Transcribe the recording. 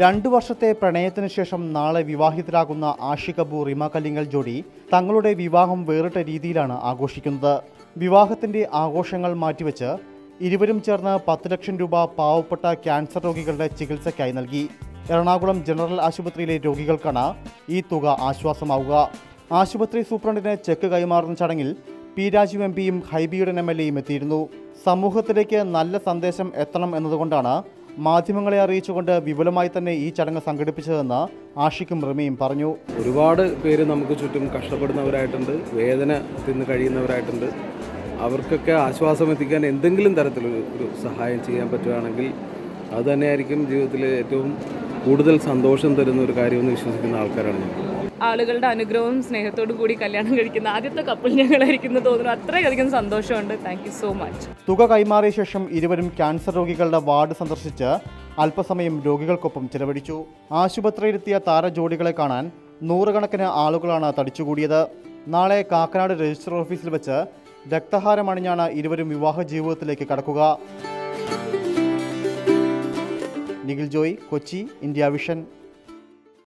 രണ്ടു വർഷത്തെ പ്രണയത്തിന് ശേഷം നാളെ വിവാഹിതരാകുന്ന ആഷി കപൂർ റിമ കല്ലിങ്ങൽ ജോഡി തങ്ങളുടെ വിവാഹം വേറിട്ട രീതിയിലാണ് ആഘോഷിക്കുന്നത്. വിവാഹത്തിന്റെ ആഘോഷങ്ങൾ മാറ്റിവെച്ച് ഇരുവരും ചേർന്ന് പത്ത് ലക്ഷം രൂപ പാവപ്പെട്ട ക്യാൻസർ രോഗികളുടെ ചികിത്സയ്ക്കായി നൽകി. എറണാകുളം ജനറൽ ആശുപത്രിയിലെ രോഗികൾക്കാണ് ഈ തുക ആശ്വാസമാവുക. ആശുപത്രി സൂപ്രണ്ടിന് ചെക്ക് കൈമാറുന്ന ചടങ്ങിൽ പി രാജീവ് എം പിയും ഹൈബിയുടെ എം എൽ എയും എത്തിയിരുന്നു. സമൂഹത്തിലേക്ക് നല്ല സന്ദേശം എത്തണം എന്നതുകൊണ്ടാണ് മാധ്യമങ്ങളെ അറിയിച്ചുകൊണ്ട് വിപുലമായി തന്നെ ഈ ചടങ്ങ് സംഘടിപ്പിച്ചതെന്ന് ആഷിക്കും റമിയും പറഞ്ഞു. ഒരുപാട് പേര് നമുക്ക് ചുറ്റും കഷ്ടപ്പെടുന്നവരായിട്ടുണ്ട് വേദന തിന്ന് കഴിയുന്നവരായിട്ടുണ്ട്. അവർക്കൊക്കെ ആശ്വാസം എത്തിക്കാൻ എന്തെങ്കിലും തരത്തിലൊരു ഒരു സഹായം ചെയ്യാൻ പറ്റുകയാണെങ്കിൽ അത് തന്നെയായിരിക്കും ജീവിതത്തിൽ ഏറ്റവും കൂടുതൽ സന്തോഷം തരുന്ന ഒരു കാര്യമെന്ന് വിശ്വസിക്കുന്ന ആൾക്കാരാണ് ഞങ്ങൾ ആളുകളുടെ അനുഗ്രഹവും സ്നേഹത്തോടും കൂടി കല്യാണം കഴിക്കുന്ന ആദ്യത്തെ കപ്പിൾ ഞങ്ങളായിരിക്കുന്നു തോന്നുന്നു. അത്രയധികം സന്തോഷമുണ്ട്. താങ്ക് സോ മച്ച് തുക കൈമാറിയ ശേഷം ഇരുവരും ക്യാൻസർ രോഗികളുടെ വാർഡ് സന്ദർശിച്ച് അല്പസമയം രോഗികൾക്കൊപ്പം ചിലവഴിച്ചു. ആശുപത്രിയിലെത്തിയ താരജോഡികളെ കാണാൻ നൂറുകണക്കിന് ആളുകളാണ് തടിച്ചുകൂടിയത്. നാളെ കാക്കനാട് രജിസ്റ്റർ ഓഫീസിൽ വെച്ച് രക്തഹാരമണിഞ്ഞാണ് ഇരുവരും വിവാഹ ജീവിതത്തിലേക്ക് കടക്കുക. Nikhil Joy Kochi India Vision.